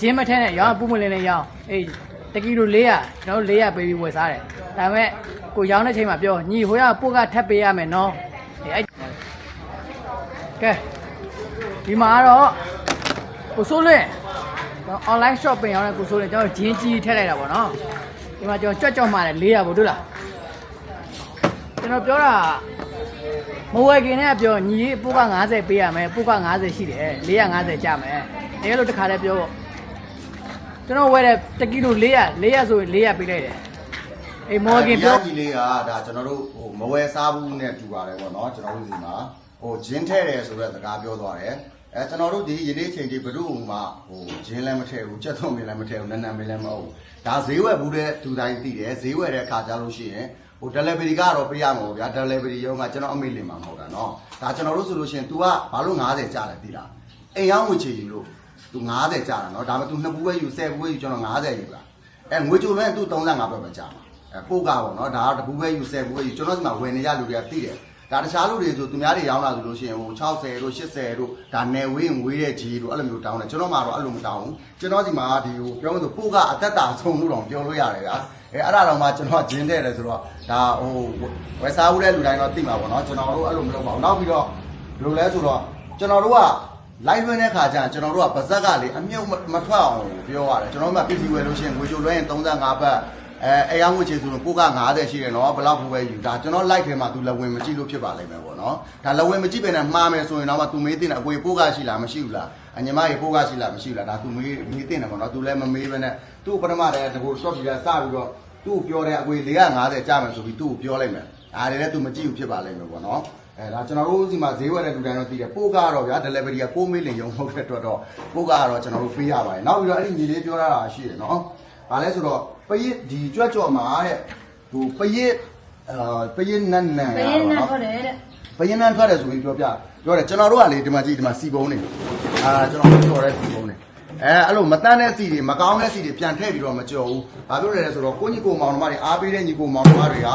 ဂျင်းမထဲနဲ့ရောင်းပူမလင်းနဲ့ရောင်းအေးတကီလို400ကျွန်တော်တို့400ပေးပြီးဝယ်စားတယ်ဒါပေမဲ့ကိုရောင်းတဲ့ချိန်မှာပြောညီဟိုကပို့ကထပ်ပေးရမယ်နော်အေးအဲ့ကဲဒီမှာကတော့ကိုစိုးလွင့်ကျွန်တော် online shopping ရောင်းတဲ့ကိုစိုးလွင့်ကျွန်တော်ဂျင်းကြီးထည့်လိုက်တာပေါ့နော်ဒီမှာကျွန်တော်ကြွတ်ကြော့မှာတယ်400ပေါ့တွေ့လားကျွန်တော်ပြောတာမဝယ်ခင်နဲ့ပြောညီပို့က90ပေးရမယ်ပို့က90ရှိတယ်450ကျမယ်တကယ်လို့တစ်ခါတည်းပြောပေါ့ ကျွန်တော်ဝယ်တယ်တကီလို400 400ဆိုရင်400ပေးလိုက်တယ်အေးမော်ကင်ပြောကြီးလေးကဒါကျွန်တော်တို့ဟိုမဝယ်စားဘူးနဲ့တူပါတယ်ပေါ့နော်ကျွန်တော်တို့ဒီမှာဟိုဂျင်းထဲတယ်ဆိုတဲ့စကားပြောသွားတယ်အဲကျွန်တော်တို့ဒီယနေ့ချိန်ဒီဘ ᱹ တို့မှဟိုဂျင်းလည်းမထည့်ဘူးကြက်သွန်မင်းလည်းမထည့်ဘူးနန်းနန်းမင်းလည်းမဟုတ်ဘူးဒါဈေးဝယ်ဘူးတဲ့သူတိုင်းသိတယ်ဈေးဝယ်တဲ့အခါကျလို့ရှိရင်ဟို delivery ကတော့ပေးရမှာပေါ့ဗျာ delivery ရုံးကကျွန်တော်အမေလင်မှာမဟုတ်တာနော်ဒါကျွန်တော်တို့ဆိုလို့ရှိရင် तू ကဘာလို့90ကျတယ်သိလားအိမ်ရောက်ငွေချေယူလို့ သူ90ကြာတာနော်ဒါပေမဲ့ तू နှစ်ဘူးပဲယူ10ဘူးပဲယူကျွန်တော်90ယူလာအဲငွေကြိုမဲ့ तू 35ပဲပဲကြာမှာအဲပို့ကပေါ့နော်ဒါကတဘူးပဲယူ10ဘူးပဲယူကျွန်တော်ဒီမှာဝယ်နေရလူတွေကသိတယ်ဒါတခြားလူတွေဆိုသူများတွေရောင်းလာဆိုလို့ရှိရင်ဟို60တို့80တို့ဒါနယ်ဝေးငွေတဲ့ကြီးတို့အဲ့လိုမျိုးတောင်းတယ်ကျွန်တော်မှတော့အဲ့လိုမတောင်းဘူးကျွန်တော်ဒီမှာဒီဟိုပြောလို့ဆိုပို့ကအသက်တာဆုံးလို့တောင်ပြောလို့ရတယ်ဗျာအဲအဲ့ဒါတော့မှကျွန်တော်ဂျင်းတဲ့တယ်ဆိုတော့ဒါဟိုဝယ်စားဦးတဲ့လူတိုင်းတော့သိမှာပေါ့နော်ကျွန်တော်တို့အဲ့လိုမလုပ်ပါဘူးနောက်ပြီးတော့ဘယ်လိုလဲဆိုတော့ကျွန်တော်တို့က live လွှင့်တဲ့ခါကျရင်ကျွန်တော်တို့ကပါဇက်ကလေအမြုပ်မထွက်အောင်ပြောရတယ်ကျွန်တော်တို့ကပစ္စည်းဝယ်လို့ရှိရင်ငွေချိုလွှဲရင်35ဘတ်အဲအဲရောင်းဝယ်ချေဆိုရင်ကိုက90ရှိတယ်နော်ဘယ်လောက်ဘူးပဲယူဒါကျွန်တော် live ထဲမှာ तू လက်ဝင်မကြည့်လို့ဖြစ်ပါလိမ့်မယ်ပေါ့နော်ဒါလက်ဝင်မကြည့်ပဲနဲ့မှားမယ်ဆိုရင်တော့မှ तू မေးတင်တယ်အကိုပိုးကရှိလားမရှိဘူးလားအညီမရေပိုးကရှိလားမရှိဘူးလားဒါ तू မေးမေးတင်တယ်ပေါ့နော် तू လည်းမမေးပဲနဲ့သူ့ပထမတည်းတကူ shop ကြီးကစပြီးတော့သူ့ကိုပြောတယ်အကို450ကြာမယ်ဆိုပြီးသူ့ကိုပြောလိုက်မယ် အားလည်း तू မကြည့်ဘူးဖြစ်ပါလိမ့်မယ်ပေါ့နော်အဲဒါကျွန်တော်တို့ဒီမှာဈေးဝယ်တဲ့လူတိုင်းတော့သိတယ်ပို့ကတော့ဗျာ delivery က6မိလင်ရုံဟုတ်တဲ့အတွက်တော့ပို့ကတော့ကျွန်တော်တို့ပေးရပါတယ်နောက်ပြီးတော့အဲ့ဒီညီလေးပြောတာရှိတယ်နော်။ဘာလဲဆိုတော့ပရစ်ဒီကြွက်ကြော်မှာတဲ့ဟိုပရစ်အာပရစ်နန်းနန်းဘယ်နဲ့ထွက်တယ်တဲ့ပရစ်နန်းထွက်တယ်ဆိုပြီးပြောပြပြောတယ်ကျွန်တော်တို့ကလေဒီမှာကြည့်ဒီမှာစီပုံးနေအာကျွန်တော်တို့ကြော်တဲ့စီပုံးနေ အဲအဲ့လိုမတန်းတဲ့စီတွေမကောင်းတဲ့စီတွေပြန်ထည့်ပြီးတော့မကြော်ဘူး။ဘာပြောလဲဆိုတော့ကိုညီကိုမောင်နှမတွေအားပေးတဲ့ညီကိုမောင်နှမတွေက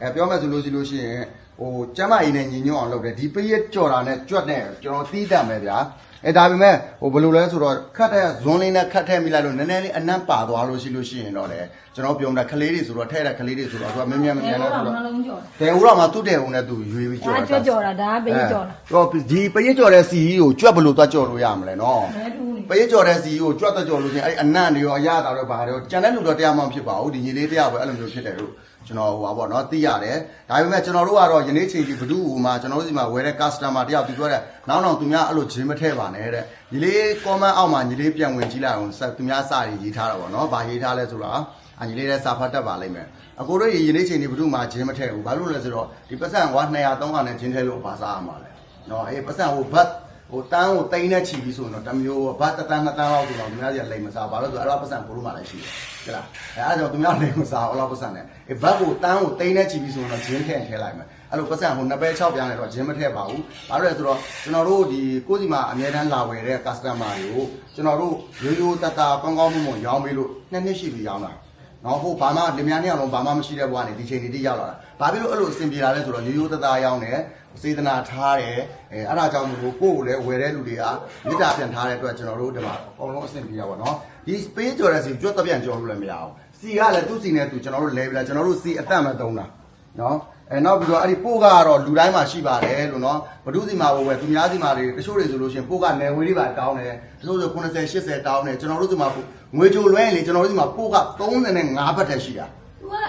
အဲပြောမယ်ဆိုလို့ရှိလို့ရှိရင်ဟိုကျမ်းမာရေးနဲ့ညီညွတ်အောင်လုပ်တယ်ဒီပရက်ကြော်တာနဲ့ကြွက်နဲ့ကျွန်တော်သီးတတ်မယ်ဗျာအဲဒါပေမဲ့ဟိုဘယ်လိုလဲဆိုတော့ခတ်တဲ့ဇွန်းလေးနဲ့ခတ်ထည့်မိလိုက်လို့နည်းနည်းလေးအနံ့ပါသွားလို့ရှိလို့ရှိရင်တော့လေကျွန်တော်ပြောမှာကလေးတွေဆိုတော့ထဲတဲ့ကလေးတွေဆိုတော့သူကမမြင်မမြင်တော့ဆိုတော့နှလုံးကြော်တဲဦးတော့မှသူ့တဲဦးနဲ့သူရွေးပြီးကြော်ဒါကြွကြော်တာဒါကပရင်ကြော်တာတော့ဒီပရက်ကြော်တဲ့စီကြီးကိုကြွက်ဘယ်လိုသွားကြော်လို့ရမလဲနော်ဘယ်တူနေ ပရက်ကြော်တဲ့စီကိုကြွတ်တော့ကြော်လို့ချင်းအဲ့အနံ့တွေရောအရသာတွေဘာတွေရောကျန်တဲ့လူတော့တရားမှမဖြစ်ပါဘူးဒီညီလေးတရားပဲအဲ့လိုမျိုးဖြစ်တယ်လို့ကျွန်တော်ဟိုပါပေါ့နော်သိရတယ်ဒါပေမဲ့ကျွန်တော်တို့ကတော့ယနေ့ချိန်ဒီဘဒုဟိုမှာကျွန်တော်တို့ဒီမှာဝယ်တဲ့ customer တယောက်သူပြောတဲ့နောက်နောက်သူများအဲ့လိုဂျင်းမထဲပါနဲ့တဲ့ညီလေး comment အောက်မှာညီလေးပြန်ဝင်ကြည့်လိုက်အောင်ဆက်သူများစာရေးထားတာပေါ့နော်ဘာရေးထားလဲဆိုတော့အညီလေးလည်းစာဖတ်တတ်ပါလိမ့်မယ်အကိုတို့ယနေ့ချိန်ဒီဘဒုမှာဂျင်းမထဲဘူးဘာလို့လဲဆိုတော့ဒီပတ်စံကွာ200 300နဲ့ဂျင်းထဲလို့ဘာစားရမှာလဲနော်အေးပတ်စံဟိုဘတ် ဟိုတန်းကိုတိန်းနဲ့ချီပြီးဆိုရင်တော့တစ်မျိုးဘတ်တစ်တန်းနှစ်တန်းလောက်ဆိုတော့သူများကြီးလိမ်မစားဘာလို့ဆိုတော့အဲ့တော့ပတ်စံဘိုးတို့မှလည်းရှိတယ်ဟုတ်လားအဲအဲ့ဒါကြောင့်သူများလိမ်မစားအဲ့တော့ပတ်စံနဲ့အေးဘတ်ကိုတန်းကိုတိန်းနဲ့ချီပြီးဆိုရင်တော့ဂျင်းထဲထည့်လိုက်မယ်အဲ့လိုပတ်စံဟိုနှစ်ပဲ6ပြားနဲ့တော့ဂျင်းမထည့်ပါဘူးဘာလို့လဲဆိုတော့ကျွန်တော်တို့ဒီကိုယ်စီမှာအများတန်းလာဝယ်တဲ့ customer တွေကိုကျွန်တော်တို့ရိုးရိုးတတကောင်းကောင်းမွန်မွန်ရောင်းပေးလို့နှစ်နှစ်ရှိပြီရောင်းတာ နော်ဟိုဘာမှလင်မယားနှစ်ယောက်လုံးဘာမှမရှိတဲ့ဘဝနဲ့ဒီချိန်ဒီတိရောက်လာတာဘာဖြစ်လို့အဲ့လိုအဆင်ပြေလာလဲဆိုတော့ရိုးရိုးသားသားရောင်းတယ်စေတနာထားတယ်အဲအဲ့ဒါကြောင့်မို့လို့ကိုယ့်ကိုလည်းဝယ်တဲ့လူတွေကမေတ္တာပြန်ထားတဲ့အတွက်ကျွန်တော်တို့ဒီမှာအကုန်လုံးအဆင်ပြေရပါတော့ဒီ space ကြော်တဲ့စီကြွတ်တပြန်ကြော်လို့လည်းမရအောင်စီကလည်းသူ့စီနဲ့သူကျွန်တော်တို့လဲပြလာကျွန်တော်တို့စီအသက်မသုံးတာ နော်အဲနောက်ပြီးတော့အဲ့ဒီပို့ကတော့လူတိုင်းမှာရှိပါတယ်လို့နော်ဘဒုစီမှာဝယ်သူများစီမှာတွေတချို့တွေဆိုလို့ရှိရင်ပို့ကနယ်ဝေးလေးပါတောင်းတယ်တချို့ဆို80 80တောင်းတယ်ကျွန်တော်တို့စီမှာငွေကြိုလွှဲရင်လေကျွန်တော်တို့စီမှာပို့က35ဘတ်တည်းရှိတာသူက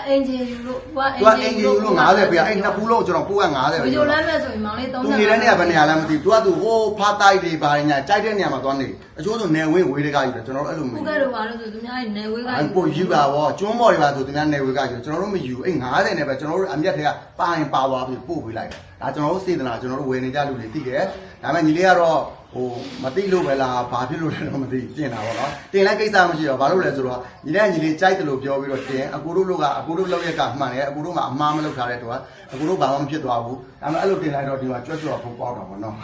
အင်ဂျင်ယူလို့သူကသူကအင်ဂျီလို့90ပြအဲ့နှစ်ပူးလုံးကျွန်တော်ပို့က90ပဲဗီဒီယိုလမ်းမဲ့ဆိုရင်မောင်လေး30သူနေတဲ့နေရာဘယ်နေရာလဲမသိဘူးသူကသူဟိုဖားတိုက်တွေဘာညာကြိုက်တဲ့နေရာမှာသွားနေအချို့ဆိုနယ်ဝင်းဝေးတကားယူတယ်ကျွန်တော်တို့အဲ့လိုမခုယူကဲတော့ပါလို့ဆိုသူများနေဝေးကအဲ့ပို့ယူတာဗောကျွန်းမော်တွေပါဆိုသူများနယ်ဝေးကယူကျွန်တော်တို့မယူအဲ့90နဲ့ပဲကျွန်တော်တို့အမျက်တွေကပါရင်ပါသွားပြီးပို့ပေးလိုက်ဒါကျွန်တော်တို့စေတနာကျွန်တော်တို့ဝယ်နေကြလူတွေသိတယ်ဒါပေမဲ့ညီလေးကတော့ ဟိုမသိလို့ပဲလားဘာဖြစ်လို့လဲတော့မသိတင်တာဗောနော်တင်လိုက်ကိစ္စမရှိတော့ဘာလို့လဲဆိုတော့ညီလေးကညီလေးကြိုက်တယ်လို့ပြောပြီးတော့တင်အကူတို့လို့ကအကူတို့လောက်ရက်ကမှန်တယ်အကူတို့မှအမှားမလုပ်ထားတဲ့တော့အကူတို့ဘာမှမဖြစ်သွားဘူးဒါပေမဲ့အဲ့လိုတင်လိုက်တော့ဒီမှာကြွက်ကြွက်ဖို့ပေါက်တော့ဗောနော်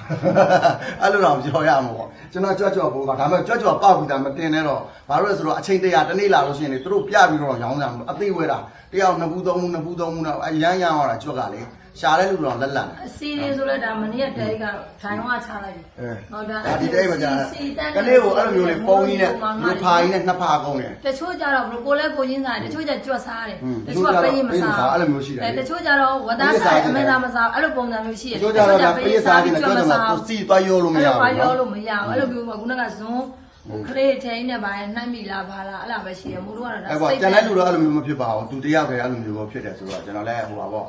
အဲ့လိုတော့ပြောရမှာဗောကျွန်တော်ကြွက်ကြွက်ဖို့ကဒါပေမဲ့ကြွက်ကြွက်ပေါက်ပြီးသားမတင်နဲ့တော့ဘာလို့လဲဆိုတော့အချိန်တရာတစ်နေ့လာလို့ရှိရင်လေသူတို့ပြပြီးတော့ရောင်းကြမှာအသေးဝဲတာတယောက်နှစ်ဘူးသုံးဘူးနှစ်ဘူးသုံးဘူးတော့အရမ်းရမ်းသွားတာကြွက်ကလေ ရှာတဲ့လူတော့လက်လက်တယ် အစီလေးဆိုလဲဒါမနေ့ကတဲကထိုင်ဝါချလိုက်ပြီအဲဟုတ်ဒါဒါဒီတိတ်မကြကလေးကိုအဲ့လိုမျိုးလေးပုံကြီးနဲ့လူဖာကြီးနဲ့နှစ်ဖာကုန်းတယ်တချို့ကြတော့ဘလို့ကိုလဲကိုချင်းစားတယ်တချို့ကြကြွတ်စားတယ်อืมတချို့ကပေးရင်မပေးရင်မစားစားအဲ့လိုမျိုးရှိတယ်လေတချို့ကြတော့ဝတ်သားစားတယ်အမေသားမစားအဲ့လိုပုံစံမျိုးရှိတယ်တို့ကြတော့ဒါပေးစားခြင်းနဲ့ကြောက်တယ်မှာကိုစီသွားရောလို့မရအဲ့လိုဘူးပါရောနော်လို့မရဘူးအဲ့လိုမျိုးကခုနကဇွန်းခလေးထိန်းနဲ့ပါရင်နှမ်းမိလားဘာလားအဲ့လိုပဲရှိတယ်မို့တို့ကတော့ဒါအဲ့ပေါ့ကျန်တဲ့လူတော့အဲ့လိုမျိုးမဖြစ်ပါဘူးသူတယောက်တည်းအဲ့လိုမျိုးပဲဖြစ်တယ်ဆိုတော့ကျွန်တော်လည်းဟိုပါပေါ့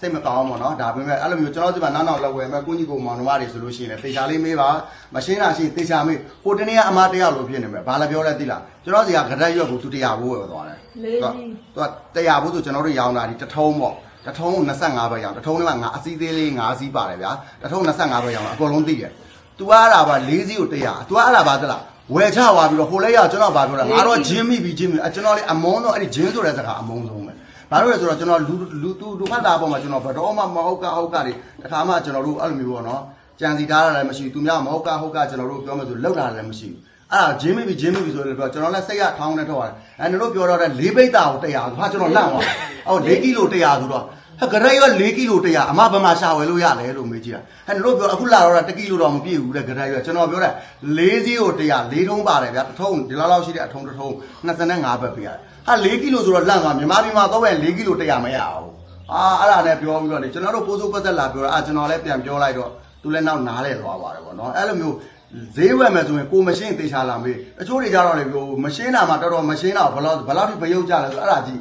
စိတ်မကောင်းဘူးနော်ဒါပေမဲ့အဲ့လိုမျိုးကျွန်တော်ဒီမှာနောက်နောက်လောက်ဝယ်မဲ့ကိုကြီးကိုမောင်နှမတွေဆိုလို့ရှိရင်လည်းတေချာလေးမေးပါမရှင်းတာရှိတေချာမေးဟိုတနေ့ကအမတယောက်လိုဖြစ်နေမယ်ဘာလဲပြောလဲသိလားကျွန်တော်စီကဂရက်ရွက်ကိုသူတရားဘိုးဝယ်သွားတယ်လေးကြီးသူကတရားဘိုးဆိုကျွန်တော်တို့ရောင်းတာဒီတထုံးပေါ့တထုံးကို25ပဲရောင်းတထုံးထဲမှာငါအစည်းသေးလေး5စီးပါတယ်ဗျာတထုံး25ပဲရောင်းအကုန်လုံးသိတယ် तू ကအဲ့ဒါပါ၄စီးကို100 तू ကအဲ့ဒါပါသလားဝယ်ချသွားပြီးတော့ဟိုလဲရကျွန်တော်ဗာပြောတာငါတော့ဂျင်းမိပြီဂျင်းမိအကျွန်တော်လေအမုန်းတော့အဲ့ဒီဂျင်းဆိုတဲ့စကားအမုန်းဆုံးပဲ ဘာလို့လဲဆိုတော့ကျွန်တော်လူလူသူလူဖတ်တာပေါ်မှာကျွန်တော်ဘတော်မှမဟုတ်ကဟုတ်ကတွေတခါမှကျွန်တော်တို့အဲ့လိုမျိုးပေါ့နော်ကြံစီထားတာလည်းမရှိဘူးသူများမဟုတ်ကဟုတ်ကကျွန်တော်တို့ပြောမှဆိုလောက်တာလည်းမရှိဘူးအဲ့ဒါဂျင်းမိပြီဂျင်းမိပြီဆိုတော့ကျွန်တော်လည်းစိတ်ရထောင်းနေထောက်ရတယ်အဲ့နင်တို့ပြောတော့တဲ့၄ဘိတ်တာကို100ဟာကျွန်တော်လန့်သွားအော်၄ကီလို100ဆိုတော့ဟဲ့ဂရက်ရွက်4ကီလို100အမဘယ်မှာရှာဝယ်လို့ရလဲလို့မေးကြည့်တာဟဲ့တို့ပြောအခုလာတော့1ကီလိုတော့မပြည့်ဘူးတဲ့ဂရက်ရွက်ကျွန်တော်ပြောတဲ့4စီးကို100 4ထုံးပါတယ်ဗျာတစ်ထုံးဒီလောက်လောက်ရှိတဲ့အထုံးတစ်ထုံး25ဘတ်ပေးရတယ် ဟာ4ကီလိုဆိုတော့လန့်သွားမြန်မာပြည်မှာတော့ပဲ4ကီလို100မရဘူးအာအဲ့ဒါနဲ့ပြောပြီးတော့လေကျွန်တော်တို့ပိုးစိုးပတ်သက်လာပြောတာအာကျွန်တော်လည်းပြန်ပြောလိုက်တော့သူလည်းနောက်နားလဲသွားပါတယ်ပေါ့နော်အဲ့လိုမျိုးဈေးဝယ်မယ်ဆိုရင်ကိုမရှင်းတေချာလာမေးတချို့တွေကြတော့လေပြောမရှင်းတာမှတော်တော်မရှင်းတာဘယ်လောက်ဘယ်လောက်ထိမယုတ်ကြလဲဆိုအဲ့ဒါကြီး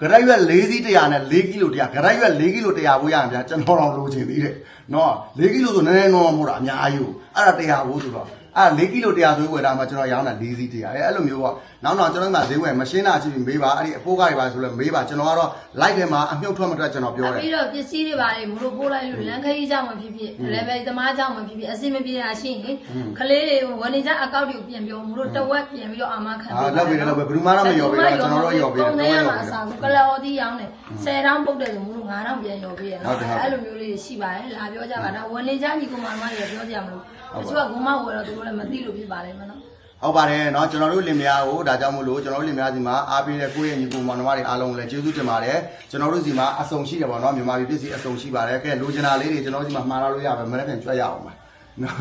ဂရိုက်ရွက်၄စီး100နဲ့4ကီလို100ဂရိုက်ရွက်4ကီလို100ဘူးရရင်ဗျာကျွန်တော်တော့လိုချင်သေးတယ်နော်4ကီလိုဆိုနည်းနည်းတော့မဟုတ်တာအများကြီးကိုအဲ့ဒါ100ဘူးဆိုတော့ အဲ့4ကီလို100ဆိုဝယ်တာမှကျွန်တော်ရောင်းတာ4စီး100အဲ့အဲ့လိုမျိုးပေါ့နောက်တော့ကျွန်တော်ဒီမှာဈေးဝယ်မရှင်းတာအချင်းမေးပါအဲ့ဒီအဖိုးကားတွေပါဆိုလဲမေးပါကျွန်တော်ကတော့ live ထဲမှာအမြုပ်ထွက်မထွက်ကျွန်တော်ပြောတယ်ပြီးတော့ပစ္စည်းတွေပါလေမလို့ပို့လိုက်လို့လမ်းခရီးကြောင့်မဖြစ်ဖြစ်လည်းပဲသမားကြောင့်မဖြစ်ဖြစ်အစင်မပြေတာရှိရင်ခလေးတွေဝန်နေကြအကောက်တွေကိုပြန်ပြောမလို့တဝက်ပြန်ပြီးတော့အာမခံအာလောက်ပြီလောက်ပြီဘယ်သူမှတော့မရော်ပေးတော့ကျွန်တော်တို့ရော်ပေးတယ်ပုံကျွန်သေးရတော်ရော်မှာပေးအတယ်စားကလော်တီးရောင်းတယ်10တောင်းပုတ်တယ်ဆိုမလို့9တောင်းပြန်ရော်ပေးရနော်အဲ့လိုမျိုးလေးရှိပါတယ်လာပြောကြပါတော့ဝန်နေကြညီကောင်မမတွေပြောကြမလို့တချို့ကဂုံမဝယ်တော့သူတို့လည်းမသိလို့ဖြစ်ပါလိမ့်မယ်နော် ဟုတ်ပါတယ်เนาะကျွန်တော်တို့လင်မယားကိုဒါကြောင့်မို့လို့ကျွန်တော်တို့လင်မယားစီမှာအားပေးတဲ့ကိုယ့်ရဲ့ညီကိုမောင်နှမတွေအားလုံးကိုလည်းကျေးဇူးတင်ပါတယ်ကျွန်တော်တို့စီမှာအဆုံရှိတယ်ပေါ့เนาะမြန်မာပြည်ပြည်စီအဆုံရှိပါတယ်ကဲလိုချင်တာလေးတွေကျွန်တော်တို့စီမှာမှားလာလို့ရပါမယ်မနေ့ပြန်ကြွက်ရအောင်ပါเนาะ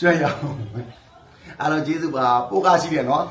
ကြွက်ရအောင်အားလုံးကျေးဇူးပါပို့ကားရှိတယ်เนาะ